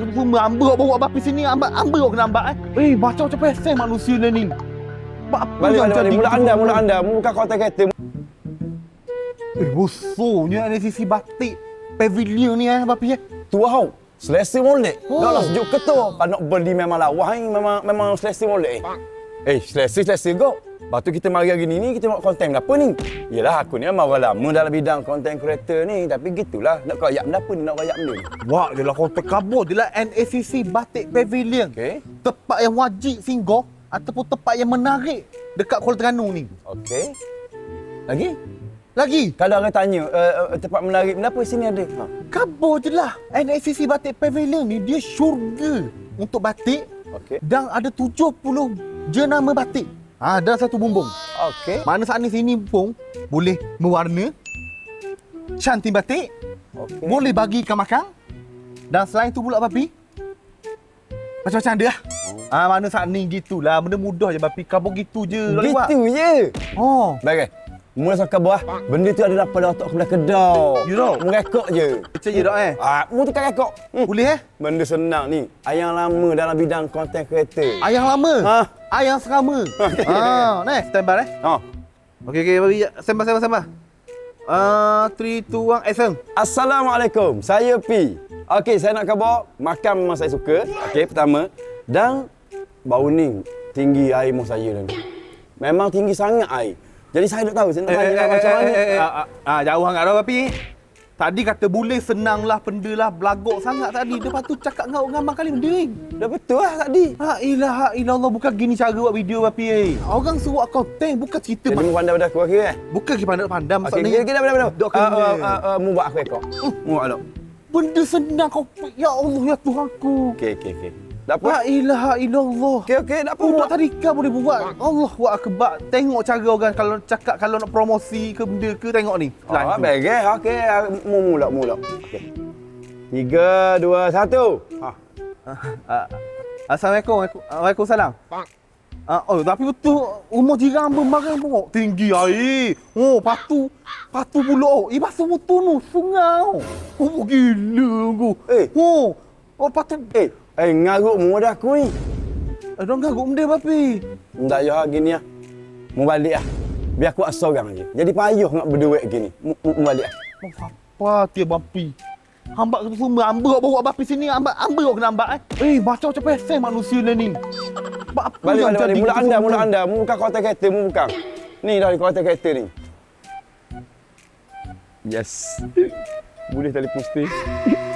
semua ambil bawa bapi sini ambil ambil kena ambil eh. Eh macam macam pesen manusia ni. Buat apa Balik, yang balik, jadi Mula anda, mula anda. Mu bukan konten kereta. Eh bosoknya ada sisi batik pavilion ni eh bapi eh. Tu hau. Selesa molek. Oh. Dah lah sejuk ketua. Kalau nak beli memang lawa ni memang memang selesa molek. Eh, selesa selesa kau. Lepas tu kita mari hari ni, ni kita buat konten apa ni? Yelah aku ni memang orang lama dalam bidang konten kereta ni. Tapi gitulah. Nak koyak benda apa ni? Nak koyak benda ni. Wah, dia lah kontak kabur. Dia lah NACC Batik Pavilion. Okey. Tempat yang wajib singgah ataupun tempat yang menarik dekat Kuala Terengganu ni. Okey. Lagi? Lagi, Kalau orang tanya, uh, uh, tempat menarik benda apa sini ada? Ha. kabur je lah. NACC Batik Pavilion ni dia syurga untuk batik Okey. dan ada 70 jenama batik. Ha, dalam satu bumbung. Okey. Mana saat ni sini pun boleh mewarna, cantik batik, Okey. boleh bagi ikan makan dan selain tu pula babi macam-macam ada lah. Oh. Ah mana saat ni gitulah, benda mudah je babi kabur gitu je. lewat. Gitu je. Oh. Baik. Mula sakar buah, benda tu ada pada otak kebelah kedau. You know. Merekok je. Percaya tak eh? Ah, mu tukar rekok. Hmm. Boleh eh? Benda senang ni. Ayang lama dalam bidang konten kereta. Ayang lama. Ha. Ayang serama. ah, ni stand by eh. Ha. Okey okey babi stand by stand by stand by. Ah, 3 2 1 action. Assalamualaikum. Saya P. Okey, saya nak khabar makan memang saya suka. Okey, pertama. Dan bau ni tinggi air muh saya ni. Memang tinggi sangat air. Jadi saya tak tahu saya nak tanya lah macam mana. Ah, ah, jauh sangat dah babi. Tadi kata boleh senang lah benda lah belagak sangat tadi. Lepas tu cakap dengan orang kali benda ni. Dah betul lah tadi. Ha ilaha illallah bukan gini cara buat video bapi eh. Orang suruh konten bukan cerita Jadi pandai pada aku okey eh? bukan kita pandang-pandang Okey, maksudnya. kita kita dah dah. Dok kena. ah, ah, ah, mu buat aku ekor. Mu buat dok. Benda senang kau ya Allah ya Tuhanku. Okey, okey, okey. Dah La apa? ilaha illallah. Okey, okey, dah apa? Buat Buat tadi kan boleh buat. Allah wa akbar. Tengok cara orang kalau cakap kalau nak promosi ke benda ke tengok ni. Ah, Lain tu. baik eh. Okey, ah, mu mula mula. Okey. Tiga, dua, satu. Ha. Ah, Assalamualaikum. Waalaikumsalam. Ah, oh, tapi betul rumah jiran berbarang pun tinggi air. Oh, patu patu pula. Oh, eh basuh betul tu sungai. Oh, oh gila aku. Eh. Oh, oh patu. Eh, eh ngaruk mu dah aku ni. Eh, dong gaguk benda bapi. Tak payah gini ah. Mu balik ah. Biar aku asal orang je. Jadi payah nak berduit gini. Mu, mu, mu balik ah. Oh, apa dia bapi? Hamba tu semua ambil bawa bapi sini ambil ambil kena ambil eh. Eh, macam macam pesen manusia ni. Buat apa Balik, yang balik, jadi balik. Mula anda, mula anda. Mu bukan konten kereta, mu bukan. Ni dah di konten kereta ni. Yes. Boleh telefon stay.